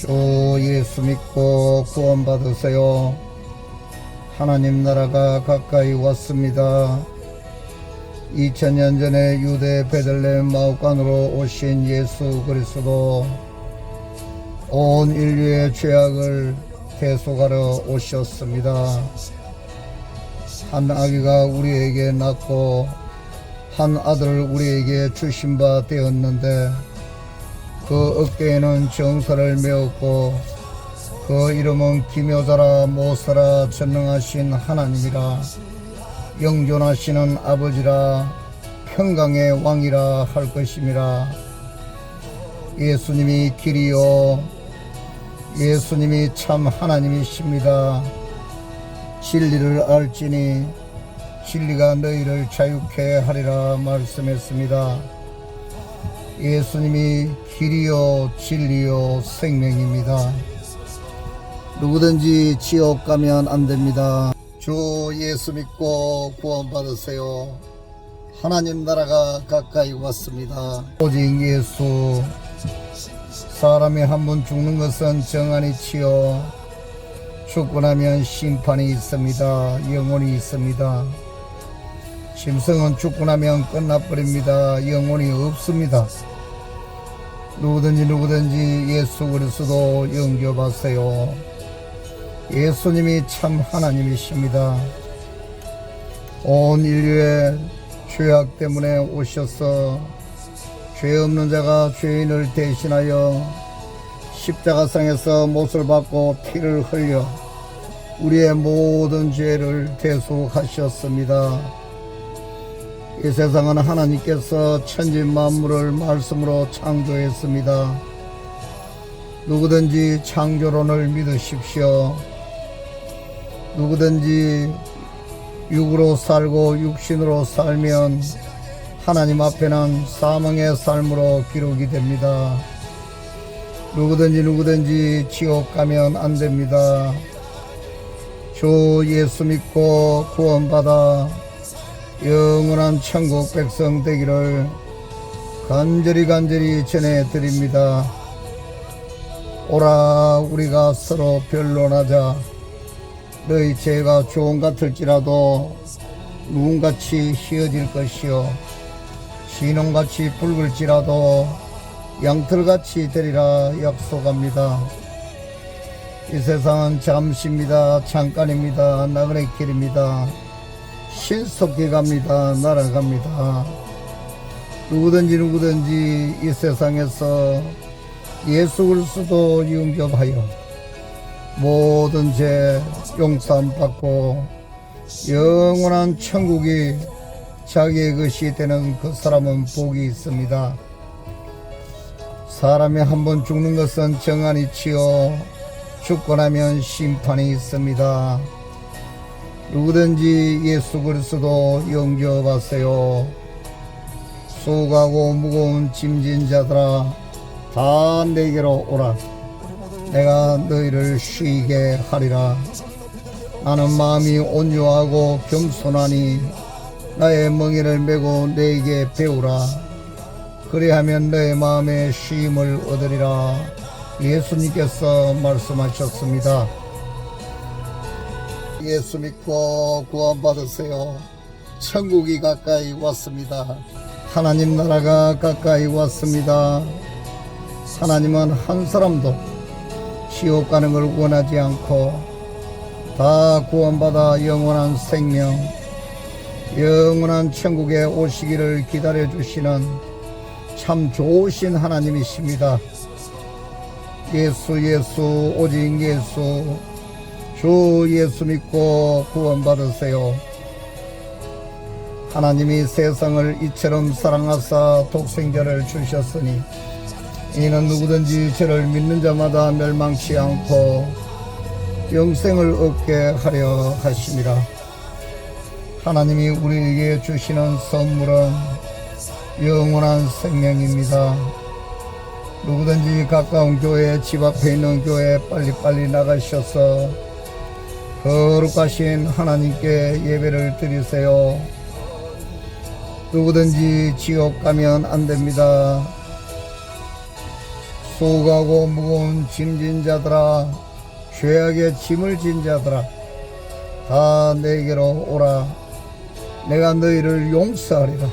주 예수 믿고 구원받으세요. 하나님 나라가 가까이 왔습니다. 2000년 전에 유대 베들레헴 마옥간으로 오신 예수 그리스도 온 인류의 죄악을 대속하러 오셨습니다. 한 아기가 우리에게 낳고 한 아들을 우리에게 주신 바 되었는데 그 어깨에는 정사를 메었고 그 이름은 기묘자라 모사라 전능하신 하나님이라 영존하시는 아버지라 평강의 왕이라 할 것임이라. 예수님이 길이요. 예수님이 참 하나님이십니다. 진리를 알지니 진리가 너희를 자유케 하리라 말씀했습니다 예수님이 길이요 진리요 생명입니다 누구든지 지옥 가면 안 됩니다. 주 예수 믿고 구원받으세요. 하나님 나라가 가까이 왔습니다. 오직 예수 사람이 한 번 죽는 것은 정한이 치여 죽고 나면 심판이 있습니다. 영원히 있습니다. 심성은 죽고 나면 끝나버립니다. 영원히 없습니다. 누구든지 누구든지 예수 그리스도 영접하세요. 예수님이 참 하나님이십니다. 온 인류의 죄악 때문에 오셔서 죄 없는 자가 죄인을 대신하여 십자가상에서 못을 받고 피를 흘려 우리의 모든 죄를 대속하셨습니다. 이 세상은 하나님께서 천지 만물을 말씀으로 창조했습니다. 누구든지 창조론을 믿으십시오. 누구든지 육으로 살고 육신으로 살면 하나님 앞에는 사망의 삶으로 기록이 됩니다. 누구든지 누구든지 지옥 가면 안 됩니다. 주 예수 믿고 구원받아 영원한 천국 백성 되기를 간절히 간절히 전해드립니다. 오라 우리가 서로 변론하자. 너희 죄가 좋은 같을지라도 누군같이 휘어질 것이요 신혼같이 붉을지라도 양털같이 되리라 약속합니다. 이 세상은 잠시입니다. 잠깐입니다. 나그네 길입니다. 신속히 갑니다. 날아갑니다. 누구든지 누구든지 이 세상에서 예수 그리스도 영접하여 모든 죄 용서함 받고 영원한 천국이 자기의 것이 되는 그 사람은 복이 있습니다. 사람이 한 번 죽는 것은 정한이 치여 죽고 나면 심판이 있습니다. 누구든지 예수 그리스도 영접하세요. 수고하고 무거운 짐진 자들아 다 내게로 오라. 내가 너희를 쉬게 하리라. 나는 마음이 온유하고 겸손하니 나의 멍에를 메고 너에게 배우라. 그리하면 너의 마음에 쉼을 얻으리라. 예수님께서 말씀하셨습니다. 예수 믿고 구원받으세요. 천국이 가까이 왔습니다. 하나님 나라가 가까이 왔습니다. 하나님은 한 사람도 지옥 가는 걸 원하지 않고 다 구원받아 영원한 생명, 영원한 천국에 오시기를 기다려 주시는 참 좋으신 하나님이십니다. 예수, 예수, 오직 예수, 주 예수 믿고 구원받으세요. 하나님이 세상을 이처럼 사랑하사 독생자를 주셨으니 이는 누구든지 저를 믿는 자마다 멸망치 않고 영생을 얻게 하려 하심이라. 하나님이 우리에게 주시는 선물은 영원한 생명입니다. 누구든지 가까운 교회, 집 앞에 있는 교회 빨리빨리 나가셔서 거룩하신 하나님께 예배를 드리세요. 누구든지 지옥 가면 안 됩니다. 수고하고 무거운 짐진 자들아 죄악의 짐을 진 자들아 다 내게로 오라 내가 너희를 용서하리라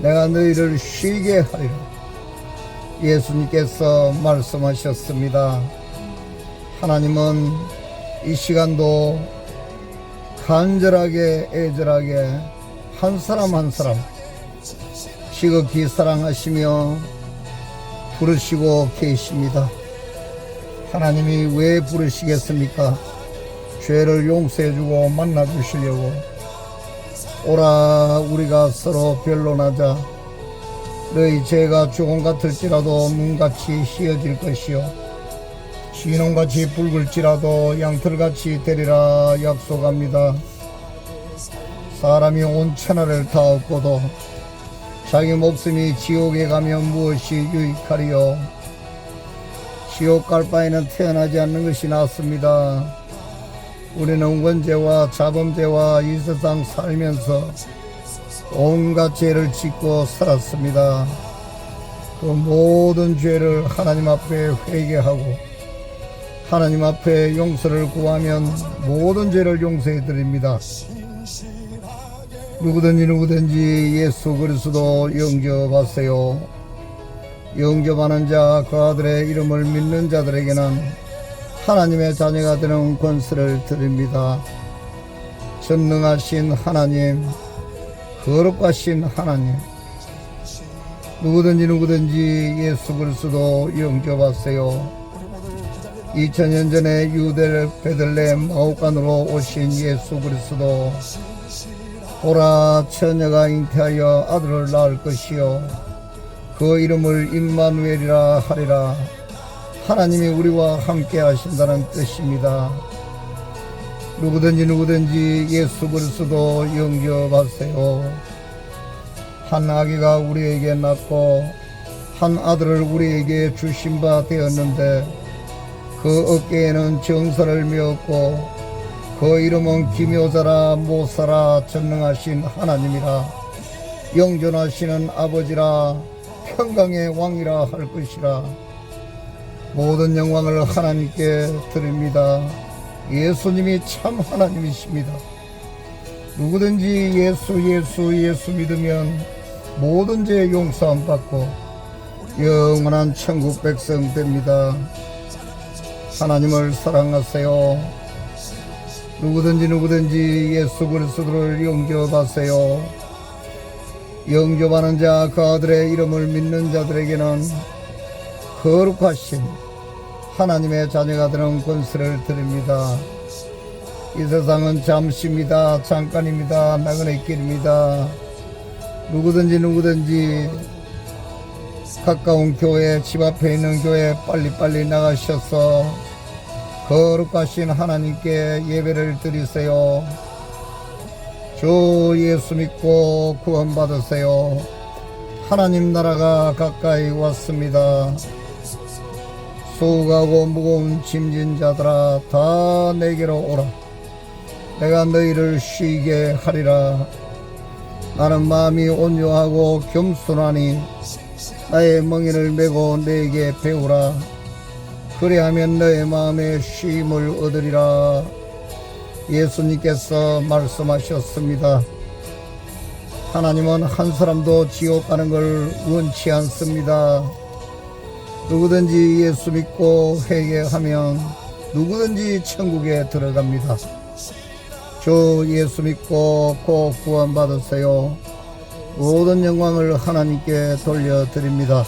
내가 너희를 쉬게 하리라 예수님께서 말씀하셨습니다 하나님은 이 시간도 간절하게 애절하게 한 사람 한 사람 지극히 사랑하시며 부르시고 계십니다. 하나님이 왜 부르시겠습니까? 죄를 용서해주고 만나주시려고 오라 우리가 서로 변론하자 너희 죄가 조금 같을지라도 눈같이 휘어질 것이요 진홍같이 붉을지라도 양털같이 되리라 약속합니다. 사람이 온 천하를 다 얻고도 자기 목숨이 지옥에 가면 무엇이 유익하리요? 지옥 갈 바에는 태어나지 않는 것이 낫습니다. 우리는 원죄와 자범죄와 이 세상 살면서 온갖 죄를 짓고 살았습니다. 그 모든 죄를 하나님 앞에 회개하고 하나님 앞에 용서를 구하면 모든 죄를 용서해 드립니다. 누구든지 누구든지 예수 그리스도 영접하세요. 영접하는 자 그 아들의 이름을 믿는 자들에게는 하나님의 자녀가 되는 권세를 드립니다. 전능하신 하나님, 거룩하신 하나님, 누구든지 누구든지 예수 그리스도 영접하세요. 2000년 전에 유대 베들레헴 마옥간으로 오신 예수 그리스도 보라 처녀가 잉태하여 아들을 낳을 것이요 그 이름을 임마누엘이라 하리라. 하나님이 우리와 함께 하신다는 뜻입니다. 누구든지 누구든지 예수 그리스도 영접하세요. 한 아기가 우리에게 낳고 한 아들을 우리에게 주신 바 되었는데 그 어깨에는 정사를 메었고 그 이름은 기묘자라 모사라 전능하신 하나님이라 영존하시는 아버지라 평강의 왕이라 할 것이라 모든 영광을 하나님께 드립니다. 예수님이 참 하나님이십니다. 누구든지 예수 예수 예수 믿으면 모든 죄 용서함 받고 영원한 천국 백성 됩니다. 하나님을 사랑하세요. 누구든지 누구든지 예수 그리스도를 영접하세요. 영접하는 자 그 아들의 이름을 믿는 자들에게는 거룩하신 하나님의 자녀가 되는 권세를 드립니다. 이 세상은 잠시입니다. 잠깐입니다. 나그네 길입니다. 누구든지 누구든지 가까운 교회, 집 앞에 있는 교회 빨리빨리 나가셔서 거룩하신 하나님께 예배를 드리세요. 주 예수 믿고 구원받으세요. 하나님 나라가 가까이 왔습니다. 수고하고 무거운 짐진 자들아 다 내게로 오라. 내가 너희를 쉬게 하리라. 나는 마음이 온유하고 겸손하니 나의 멍에를 메고 내게 배우라. 그리하면 너의 마음에 쉼을 얻으리라. 예수님께서 말씀하셨습니다. 하나님은 한 사람도 지옥 가는 걸 원치 않습니다. 누구든지 예수 믿고 회개하면 누구든지 천국에 들어갑니다. 주 예수 믿고 꼭 구원받으세요. 모든 영광을 하나님께 돌려드립니다.